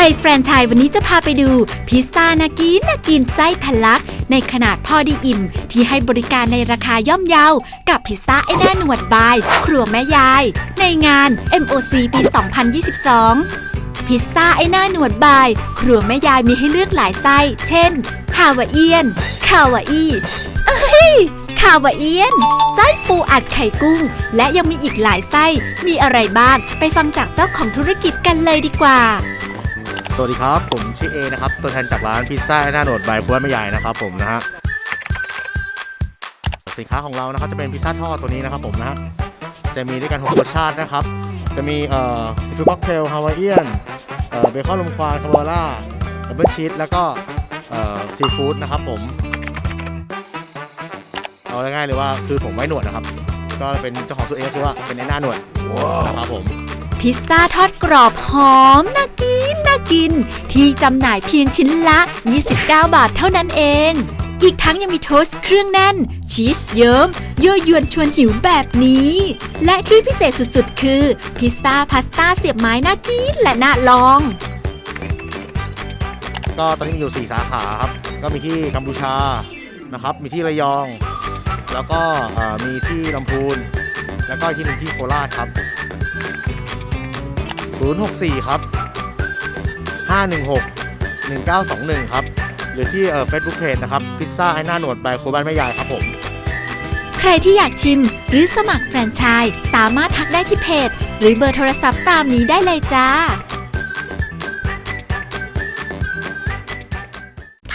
รแฟรนไชส์วันนี้จะพาไปดู พิซซ่านากินนากินไส้ทะลัก ในขนาดพอดีอิ่ม ที่ให้บริการในราคาย่อมเยา กับพิซซ่าไอ้หน้าหนวดบาย ครัวแม่ยาย ในงาน MOC ปี 2022 พิซซ่าไอ้หน้าหนวดบาย ครัวแม่ยายมีให้เลือกหลายไส้ เช่นฮาวาเอียนคาวาอีเอ้ยคาวาเอียน ไส้ปูอัดไข่กุ้ง และยังมีอีกหลายไส้ มีอะไรบ้าง ไปฟังจากเจ้าของธุรกิจกันเลยดีกว่า สวัสดีครับ ผมชื่อเอนะครับตัวแทนจากร้านพิซซ่าหน้าโหนดบายครัวแม่ใหญ่นะครับผมนะฮะสินค้าของเรานะครับจะเป็นพิซซ่าทอดตัวนี้นะครับผมนะฮะจะมีด้วยกัน6รสชาตินะครับ จะมีเอ่อฟิวค็อกเทลฮาวายเอียนเอ่อเบคอนลมควานคาโบนาร่าดับเบิลชีสแล้วก็เอ่อซีฟู้ดนะครับผมเอาง่ายๆเลยว่าคือผมไว้หนวดนะครับ ก็เป็นเจ้าของสูตรเองก็คือว่าเป็นในหน้าหนวดนะครับผม พิซซ่าทอดกรอบหอมน่ากินน่ากิน ที่จำหน่ายเพียงชิ้นละ 29 บาทเท่านั้นเอง อีกทั้งยังมีโทสเครื่องแน่น ชีสเยิ้มยั่วยวนชวนหิวแบบนี้ และที่พิเศษสุดๆ คือ พิซซ่าพาสต้าเสียบไม้น่ากินและน่าลอง ก็ตอนนี้มีอยู่ 4 สาขาครับ ก็มีที่กัมพูชานะครับ มีที่ระยอง แล้วก็เอ่อมีที่ลำพูน แล้วก็อีกที่หนึ่งที่โคราชครับ 064 ครับ 516 1921 ครับ หรือที่เฟซบุ๊กเพจนะครับ พิซซ่าไอ้หน้าหนวดบายโคบ้านแม่ยายครับผม ใครที่อยากชิมหรือสมัครแฟรนไชส์สามารถทักได้ที่เพจ หรือเบอร์โทรศัพท์ตามนี้ได้เลยจ้า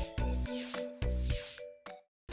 9187